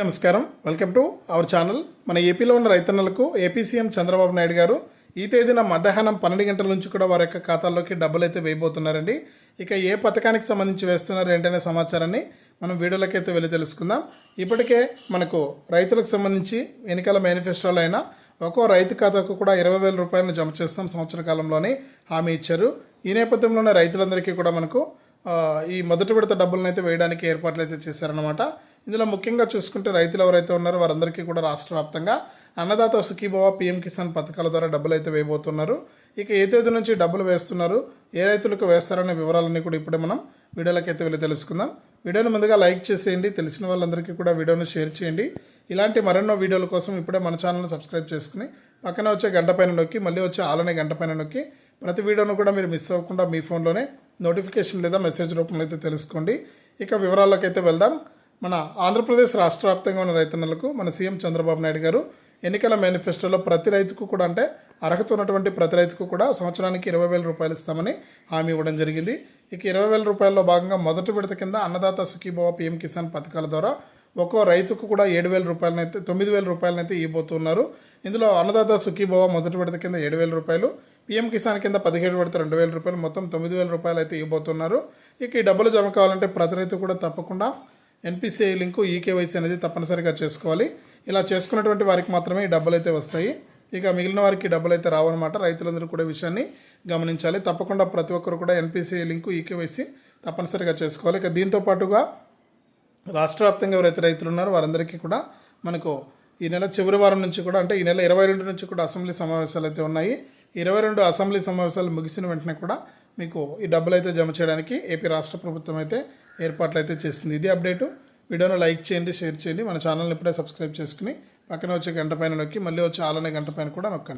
నమస్కారం. Welcome to our channel. మన ఏపీలో ఉన్న రైతన్నలకు ఏపీ సీఎం చంద్రబాబు నాయుడు గారు ఈ తేదీన మధ్యాహ్నం పన్నెండు గంటల నుంచి కూడా వారి యొక్క ఖాతాల్లోకి డబ్బులు అయితే వేయబోతున్నారండి. ఇక ఏ పథకానికి సంబంధించి వేస్తున్నారు ఏంటనే సమాచారాన్ని మనం వీడియోలకైతే వెళ్ళి తెలుసుకుందాం. ఇప్పటికే మనకు రైతులకు సంబంధించి ఎన్నికల మేనిఫెస్టోలో అయినా ఒక్కో రైతు ఖాతాకు కూడా ఇరవై వేల రూపాయలను జమ చేస్తాం సంవత్సర కాలంలోనే హామీ ఇచ్చారు. ఈ నేపథ్యంలోనే రైతులందరికీ కూడా మనకు ఈ మొదటి విడత డబ్బులను అయితే వేయడానికి ఏర్పాట్లు అయితే చేశారనమాట ఇందులో ముఖ్యంగా చూసుకుంటే రైతులు ఎవరైతే ఉన్నారో వారందరికీ కూడా రాష్ట్ర వ్యాప్తంగా అన్నదాత సుఖీభవ పీఎం కిసాన్ పథకాల ద్వారా డబ్బులు అయితే వేయబోతున్నారు. ఇక ఏ తేదీ నుంచి డబ్బులు వేస్తున్నారు ఏ రైతులకు వేస్తారనే వివరాలన్నీ కూడా ఇప్పుడే మనం వీడియోలోకి అయితే వెళ్ళి తెలుసుకుందాం. వీడియోని ముందుగా లైక్ చేసేయండి తెలిసిన వాళ్ళందరికీ కూడా వీడియోను షేర్ చేయండి. ఇలాంటి మరెన్నో వీడియోల కోసం ఇప్పుడే మన ఛానల్ని సబ్స్క్రైబ్ చేసుకుని పక్కన వచ్చే గంట పైన నొక్కి మళ్ళీ వచ్చే ఆలనే గంట పైన నొక్కి ప్రతి వీడియోను కూడా మీరు మిస్ అవ్వకుండా మీ ఫోన్లోనే నోటిఫికేషన్ లేదా మెసేజ్ రూపంలో అయితే తెలుసుకోండి. ఇక వివరాల్లోకి అయితే వెళ్దాం. మన ఆంధ్రప్రదేశ్ రాష్ట్ర వ్యాప్తంగా ఉన్న రైతన్నలకు మన సీఎం చంద్రబాబు నాయుడు గారు ఎన్నికల మేనిఫెస్టోలో ప్రతి రైతుకు కూడా అంటే అర్హత ఉన్నటువంటి ప్రతి రైతుకు కూడా సంవత్సరానికి ఇరవై వేల రూపాయలు ఇస్తామని హామీ ఇవ్వడం జరిగింది. ఇక ఇరవై వేల రూపాయల్లో భాగంగా మొదటి విడత కింద అన్నదాత సుఖీభవ పీఎం కిసాన్ పథకాల ద్వారా ఒక్కో రైతుకు కూడా ఏడు వేల రూపాయలనైతే తొమ్మిది వేల రూపాయలనైతే ఇవ్వబోతున్నారు. ఇందులో అన్నదాత సుఖీభవ మొదటి విడత కింద ఏడు వేల రూపాయలు పీఎం కిసాన్ కింద పదిహేడు విడత రెండు వేల రూపాయలు మొత్తం తొమ్మిది వేల రూపాయలు అయితే ఇవ్వబోతున్నారు. ఇక ఈ డబ్బులు జమ కావాలంటే ప్రతి రైతు కూడా తప్పకుండా ఎన్పిసిఐ లింకు ఈకేవైసీ అనేది తప్పనిసరిగా చేసుకోవాలి. ఇలా చేసుకున్నటువంటి వారికి మాత్రమే ఈ డబ్బులు అయితే వస్తాయి. ఇక మిగిలిన వారికి డబ్బులు అయితే రావన్నమాట. రైతులందరూ కూడా విషయాన్ని గమనించాలి. తప్పకుండా ప్రతి ఒక్కరు కూడా ఎన్పిసిఐ లింకు ఈకేవైసీ తప్పనిసరిగా చేసుకోవాలి. ఇక దీంతో పాటుగా రాష్ట్ర వ్యాప్తంగా ఎవరైతే రైతులు ఉన్నారో వారందరికీ కూడా మనకు ఈ నెల చివరి వారం నుంచి కూడా అంటే ఈ నెల ఇరవై రెండు నుంచి కూడా అసెంబ్లీ సమావేశాలు అయితే ఉన్నాయి. ఇరవై రెండు అసెంబ్లీ సమావేశాలు ముగిసిన వెంటనే కూడా మీకు ఈ డబ్బులు అయితే జమ చేయడానికి ఏపీ రాష్ట్ర ప్రభుత్వం అయితే ఏర్పాట్లు అయితే చేసింది. ఇది అప్డేటు. వీడియోను లైక్ చేయండి షేర్ చేయండి. మన ఛానల్ని ఇప్పుడే సబ్స్క్రైబ్ చేసుకుని పక్కన వచ్చే గంట పైన నొక్కి మళ్ళీ వచ్చే ఆలనే గంట పైన కూడా నొక్కండి.